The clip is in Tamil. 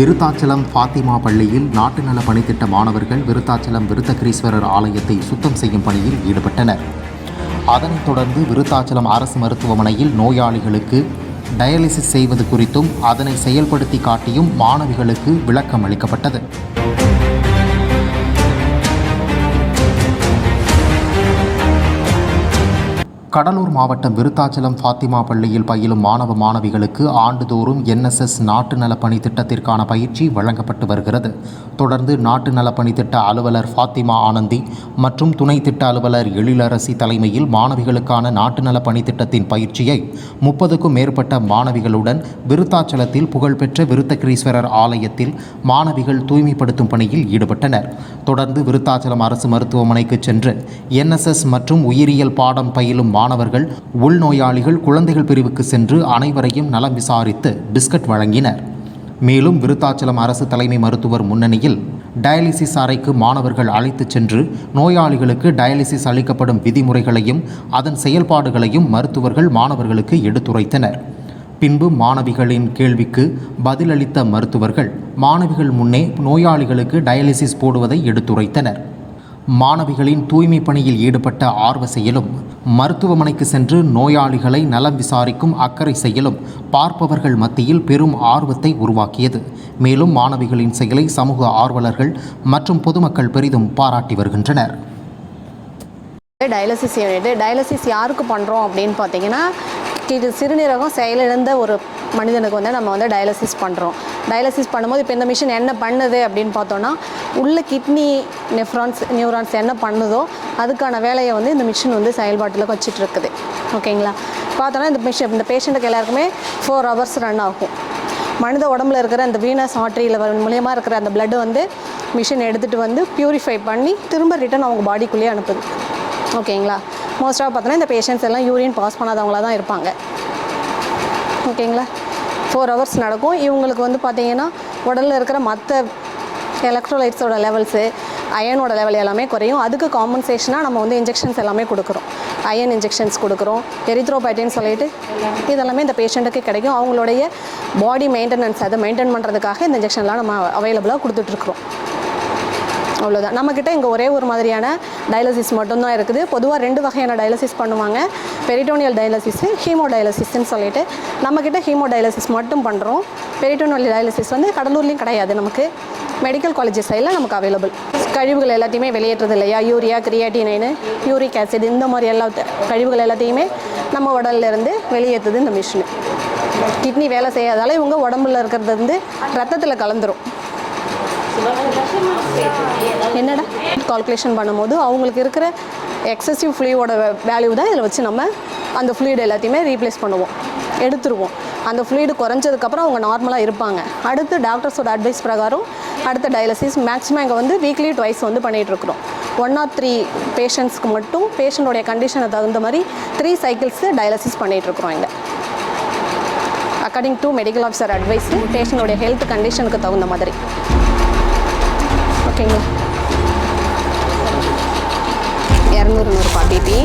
விருத்தாச்சலம் ஃபாத்திமா பள்ளியில் நாட்டு நல பணித்திட்ட மாணவர்கள் விருத்தாச்சலம் விருத்தகிரீஸ்வரர் ஆலயத்தை சுத்தம் செய்யும் பணியில் ஈடுபட்டனர். அதனைத் தொடர்ந்து விருத்தாச்சலம் அரசு மருத்துவமனையில் நோயாளிகளுக்கு டயாலிசிஸ் செய்வது குறித்தும் அதனை செயல்படுத்தி காட்டியும் மாணவிகளுக்கு விளக்கம் அளிக்கப்பட்டது. கடலூர் மாவட்டம் விருத்தாச்சலம் ஃபாத்திமா பள்ளியில் பயிலும் மாணவ மாணவிகளுக்கு ஆண்டுதோறும் என்எஸ்எஸ் நாட்டு நலப்பணி திட்டத்திற்கான பயிற்சி வழங்கப்பட்டு வருகிறது. தொடர்ந்து நாட்டு நலப்பணி திட்ட அலுவலர் ஃபாத்திமா ஆனந்தி மற்றும் துணை திட்ட அலுவலர் எழிலரசி தலைமையில் மாணவிகளுக்கான நாட்டு நலப்பணி திட்டத்தின் பயிற்சியை முப்பதுக்கும் மேற்பட்ட மாணவிகளுடன் விருத்தாச்சலத்தில் புகழ்பெற்ற விருத்தகிரீஸ்வரர் ஆலயத்தில் மாணவிகள் தூய்மைப்படுத்தும் பணியில் ஈடுபட்டனர். தொடர்ந்து விருத்தாச்சலம் அரசு மருத்துவமனைக்கு சென்று என்எஸ்எஸ் மற்றும் உயிரியல் பாடம் பயிலும் மாணவர்கள் உள்நோயாளிகள் குழந்தைகள் பிரிவுக்கு சென்று அனைவரையும் நலம் விசாரித்து பிஸ்கட் வழங்கினர். மேலும் விருத்தாச்சலம் அரசு தலைமை மருத்துவர் முன்னணியில் டயாலிசிஸ் அறைக்கு மாணவர்கள் அழைத்துச் சென்று நோயாளிகளுக்கு டயாலிசிஸ் அளிக்கப்படும் விதிமுறைகளையும் அதன் செயல்பாடுகளையும் மருத்துவர்கள் மாணவர்களுக்கு எடுத்துரைத்தனர். பின்பு மாணவிகளின் கேள்விக்கு பதிலளித்த மருத்துவர்கள் மாணவிகள் முன்னே நோயாளிகளுக்கு டயாலிசிஸ் போடுவதை எடுத்துரைத்தனர். மாணவிகளின் தூய்மை பணியில் ஈடுபட்ட ஆர்வ செயலும் மருத்துவமனைக்கு சென்று நோயாளிகளை நலம் விசாரிக்கும் அக்கறை செயலும் பார்ப்பவர்கள் மத்தியில் பெரும் ஆர்வத்தை உருவாக்கியது. மேலும் மாணவிகளின் செயலை சமூக ஆர்வலர்கள் மற்றும் பொதுமக்கள் பெரிதும் பாராட்டி வருகின்றனர். டயாலிசிஸ் யூனிட் டயாலிசிஸ் யாருக்கு பண்ணுறோம் அப்படின்னு பார்த்தீங்கன்னா இது சிறுநீரகம் செயலிழந்த ஒரு மனிதனுக்கு வந்து நம்ம வந்து டயாலிசிஸ் பண்ணுறோம் டயாலிசிஸ் பண்ணும்போது இப்போ இந்த மிஷின் என்ன பண்ணுது அப்படின்னு பார்த்தோன்னா உள்ள கிட்னி நெஃப்ரான்ஸ் நியூரான்ஸ் என்ன பண்ணுதோ அதுக்கான வேலையை வந்து இந்த மிஷின் வந்து செயல்பாட்டில் வச்சுட்டு இருக்குது ஓகேங்களா? பார்த்தோன்னா இந்த மிஷின் இந்த பேஷண்ட்டுக்கு எல்லாருக்குமே ஃபோர் ஹவர்ஸ் ரன் ஆகும். மனித உடம்புல இருக்கிற அந்த வீனஸ் ஆர்ட்ரியில் மூலியமாக இருக்கிற அந்த பிளட் வந்து மிஷின் எடுத்துகிட்டு வந்து ப்யூரிஃபை பண்ணி திரும்ப ரிட்டன் அவங்க பாடிக்குள்ளேயே அனுப்புது. ஓகேங்களா? மோஸ்ட்டாக பார்த்தோன்னா இந்த பேஷண்ட்ஸ் எல்லாம் யூரின் பாஸ் பண்ணாதவங்களாக தான் இருப்பாங்க. ஓகேங்களா? ஃபோர் ஹவர்ஸ் நடக்கும். இவங்களுக்கு வந்து பார்த்தீங்கன்னா உடலில் இருக்கிற மற்ற எலக்ட்ரோலைட்ஸோட லெவல்ஸு அயனோட லெவல் எல்லாமே குறையும். அதுக்கு காம்பன்சேஷனாக நம்ம வந்து இன்ஜெக்ஷன்ஸ் எல்லாமே கொடுக்குறோம். அயன் இன்ஜெக்ஷன்ஸ் கொடுக்குறோம். எரித்ரோபைட்டின்னு சொல்லிட்டு இதெல்லாமே இந்த பேஷண்ட்டுக்கு கிடைக்கும். அவங்களுடைய பாடி மெயின்டெனன்ஸ் அதை மெயின்டைன் பண்ணுறதுக்காக இந்த இன்ஜெக்ஷன்லாம் நம்ம அவைலபிளாக கொடுத்துட்ருக்குறோம் அவ்வளோதான் நம்மக்கிட்ட இங்கே ஒரே ஒரு மாதிரியான டயாலிசிஸ் மட்டும்தான் இருக்குது. பொதுவாக ரெண்டு வகையான டயாலிசிஸ் பண்ணுவாங்க. பெரிட்டோனியல் டயாலிசிஸ் ஹீமோ டயாலிசிஸ்ன்னு சொல்லிட்டு நம்மக்கிட்ட ஹீமோ டயாலிசிஸ் மட்டும் பண்ணுறோம் பெரிட்டோனியல் டயாலிசிஸ் வந்து கடலூர்லேயும் கிடையாது நமக்கு. மெடிக்கல் காலேஜஸ் சைடில் நமக்கு அவைலபிள் கழிவுகள் எல்லாத்தையுமே வெளியேற்றது இல்லையா? யூரியா கிரியாட்டினைனு யூரிக் ஆசிட் இந்த மாதிரி எல்லா கழிவுகள் எல்லாத்தையுமே நம்ம உடல்ல இருந்து வெளியேற்றுது இந்த மிஷின் கிட்னி வேலை செய்யாதால இவங்க உடம்புல இருக்கிறது வந்து ரத்தத்தில் கலந்துரும். என்னடா? கால்குலேஷன் பண்ணும்போது அவங்களுக்கு இருக்கிற எக்ஸசிவ் ஃப்ளூயோட வேல்யூ தான் இதில் வச்சு நம்ம அந்த ஃப்ளூயிட் எல்லாத்தையுமே ரீப்ளேஸ் பண்ணுவோம். எடுத்துருவோம். அந்த ஃப்ளூயிடு குறைஞ்சதுக்கப்புறம் அவங்க நார்மலாக இருப்பாங்க. அடுத்து டாக்டர்ஸோட அட்வைஸ் பிரகாரம் அடுத்த டயாலிசிஸ் மேக்ஸிமம் இங்கே வந்து வீக்லி ட்வைஸ் வந்து பண்ணிகிட்ருக்குறோம் ஒன் ஆர் த்ரீ பேஷண்ட்ஸ்க்கு மட்டும் பேஷண்ட்டோடைய கண்டிஷனை தகுந்த மாதிரி த்ரீ சைக்கிள்ஸு டயாலிசிஸ் பண்ணிகிட்ருக்குறோம் இங்கே. According to medical officer advice பேஷண்ட்டோடைய health கண்டிஷனுக்கு தகுந்த மாதிரி. ஓகேங்க. இரநூறு நூறுபா பிபி.